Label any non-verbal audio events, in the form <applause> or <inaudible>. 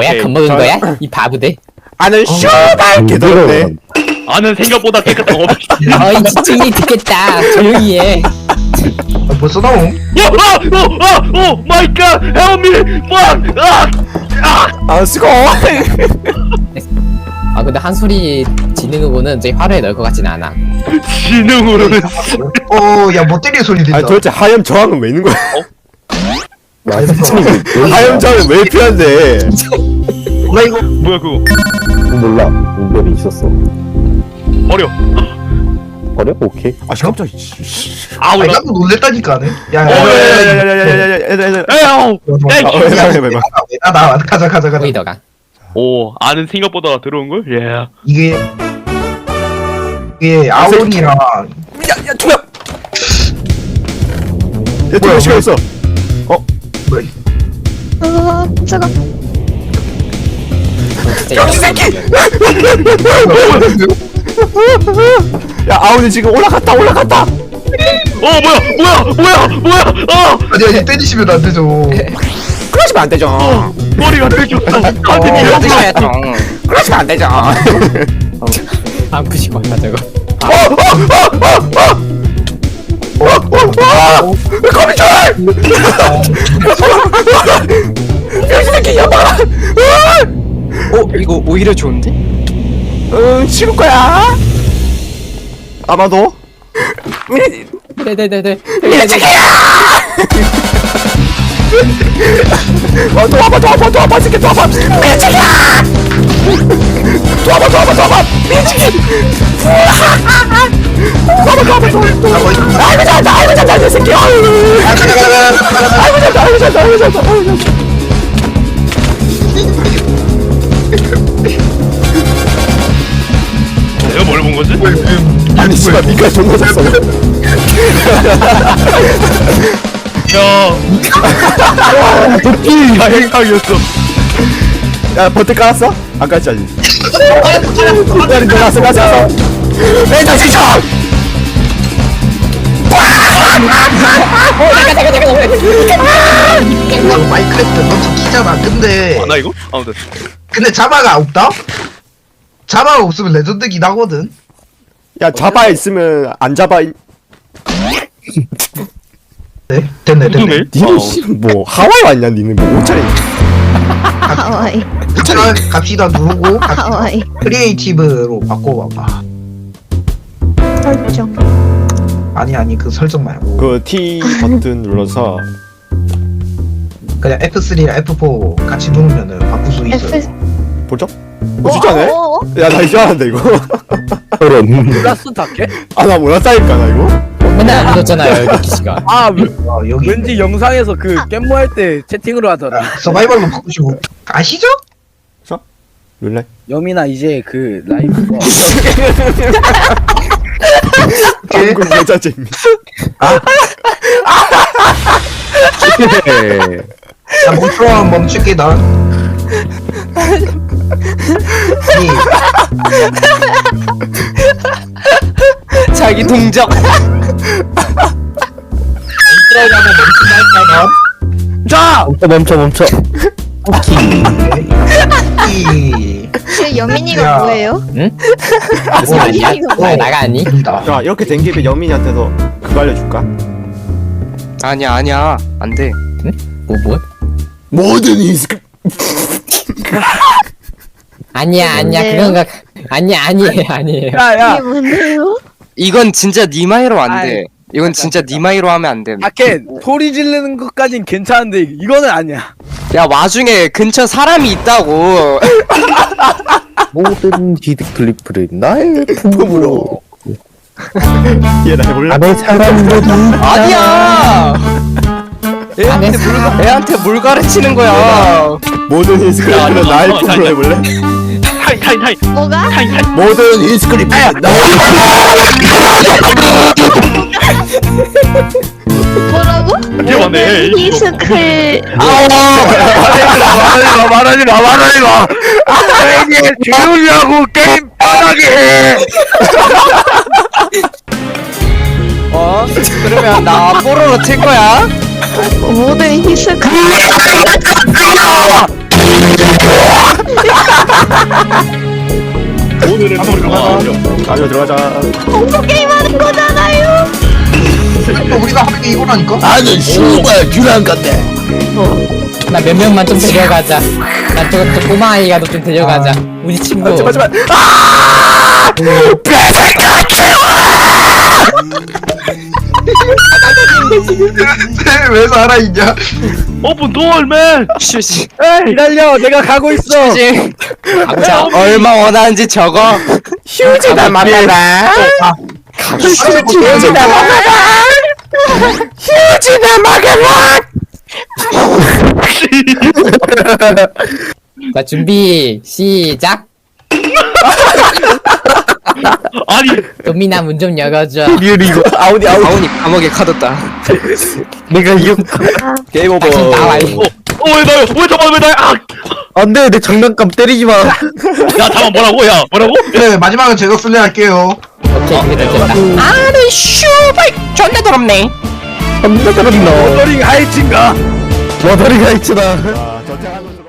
뭐야? 오케이, 겁먹은 저- 거야? 이 바보들. 아는 슈발 개더럽네 아는 생각보다 깨끗한 거 없다. 어이 집중이 듣겠다. 조용히 해. 아, 벌써 나옴? 야, 아, 오, 아, 오, 마이 갓, help me, fuck, 아, 아. 아 수고. <laughs> 아 근데 한소리 지능으로는 저희 화로에 넣을 것 같진 않아. 지능으로는 어, 야, 못 때리는 소리 아 들린다. 도대체 하염 저항은 왜 있는 거야 하염 저항은 왜 필요한데 나 이거 뭐야 그거? 몰라 운별이 있었어 버려. 버려? 오케이 아 깜짝이야 아우, 아, 나. 나도 놀랬다니까. 야, 어, 야, 야, 야, 야, 야 야 야 야 야 야 야 야 야야 에이, 아우. 야, 아, 왜 나가, 왜 나가. 나, 나, 가자, 가자, 가자. 보이더가 오, 아는 생각보다 들어온 걸? 예. 이게 이게 아온이랑 야 야 투명 야 투명 시간 있어 뭐, 아, 깜짝아. 여기 새끼 야 아우니 지금 올라갔다 올라갔다 어, 뭐야, 뭐야, 뭐야, 뭐야, 어, 아니 아니 때리시면 안 되죠. 그러시면 안 되죠 머리가 뺏겼어. 한테 밀어. 그러시면 안 되죠 안 푸시고 한다 저거 거미줄 병신 새끼 여봐라 어 이거 오히려 좋은데? 응 치울 거야. 아마도? 네네네네. 어 도와봐 도와봐 도와봐 새끼 도와봐. 미치기야! 도와봐 도와봐 도와봐. 미치기 도와봐 도와봐 도와봐 아이고 잘한다 아이고 잘한다 이 새끼 아이고 잘한다 아이고 잘한다 아이고 잘한다 아이고 잘한다 내가 뭘 본 거지? 아니 씨발 니가 존나 졌어 야, 도끼가 행방이었어. 야 버튼 깔았어? 안 깔았지 아직 기다리 들어갔어 갔어 왼쪽 시청 이거 마이크래프트 너무 키잖아. 근데 나 이거? 아무튼. 근데 자마가 없다? 자마가 없으면 레전드긴 하거든. 야 잡아 있으면 안 잡아 있- 네, 됐네, 됐네. 니는 씨뭐 하와이 왔냐 니는 뭐 옷차림 하와이. 자, 갑시다 누르고 갑시다. 하와이. 크리에이티브로 바꿔봐봐. 설정. 아니 아니 그 설정 말고 그 T 버튼 눌러서 그냥 F3랑 F4 같이 누르면은 바꿀 수 있어. F. 보죠? 어 진짜네? 어, 어, 어. 야나 이거 알았는데 이거 플러스 닭해? 아나 몰랐다니까 나 이거 맨날 안 믿었잖아요 여기 기씨가 아 어, 여기 왠지 영상에서 그 깻모 할 때 채팅으로 하더라 서바이벌로 바꾸시고 아시죠? 룰래? 여민아 이제 그 라이브 <laughs> <laughs> 한국 여자 재미. 자, 목표함 멈추기다. 자기 동작. 인트로라고 멈추기 할까요? 자! 멈춰 멈춰. 오케이. 그 여민이가 야. 뭐예요? 무슨 말이야? 이거 말 나가니? 됩니다. 자 이렇게 된 김에 영민이한테서 그거 알려줄까? 아니야 아니야 안돼 뭐 뭐? 모든 이스크 아니야 아니야 뭔데요? 그건 가 아니야 아니에요 아니에요 야야 이게 뭔데요? 이건 진짜 니마이로 안 아이, 돼. 이건 진짜 니마이로 하면 안 돼. 아케 소리 지르는 것까진 괜찮은데 이거는 아니야 야 와중에 근처 사람이 있다고. <laughs> 모든 히드 클리프를 나의 품으로 얘나 해볼래? 안에 사람들이 <laughs> 아니야. 애한테 물 애한테 물 가르치는 거야. 모든 이스크리프는 야, 나의 야, 품으로 야, 해볼래? 타이, 타이, 타이, 뭐가? 타이, 타이. 모든 이스크리프는 나의 뭐라고? <laughs> 이게 맞네. 이거. 이스클. 말하지 마 말하지 마 말하지마 이게 지우려고 게임 편하게 해 <laughs> 어? 그러면 나 뽀로로 칠 거야. 모든 히스클. 오늘은 들어가자. 가려 들어가자. 공포 게임 하는 거잖아요. 우리가 하는 게 이거라니까? 나는 슈발 듀란 건데 나몇 명만 좀 데려가자. 나 저, 저 꼬마 아이가 너좀 데려가자. 우리 친구. 제발 제발. 아! <laughs> 왜 살아있냐? 오픈 도어맨 휴지 기다려. 내가 가고 있어. 휴지 감자. 얼마 원하는지 적어 휴지다 말해라. 휴지다 말해라. 휴지다 말해라. 자 준비 시작. 아니 도미나 문 좀 열어줘. 리얼 이거 아우디 아우디 아우니 감옥에 가뒀다 내가 이거 게임 오버. 당신 나와 이. 어왜 나요 왜 잠깐 왜 나요 아! 안돼 내 장난감 때리지 마야 잠깐 뭐라고 야 뭐라고 네 마지막은 제가 쓸래 할게요. 오케이 그게 됐다. 아니 슈발! 존나 더럽네. 겁나 더럽노 머더링 하이친가? 머더리가 있잖아. 아, 전쟁하는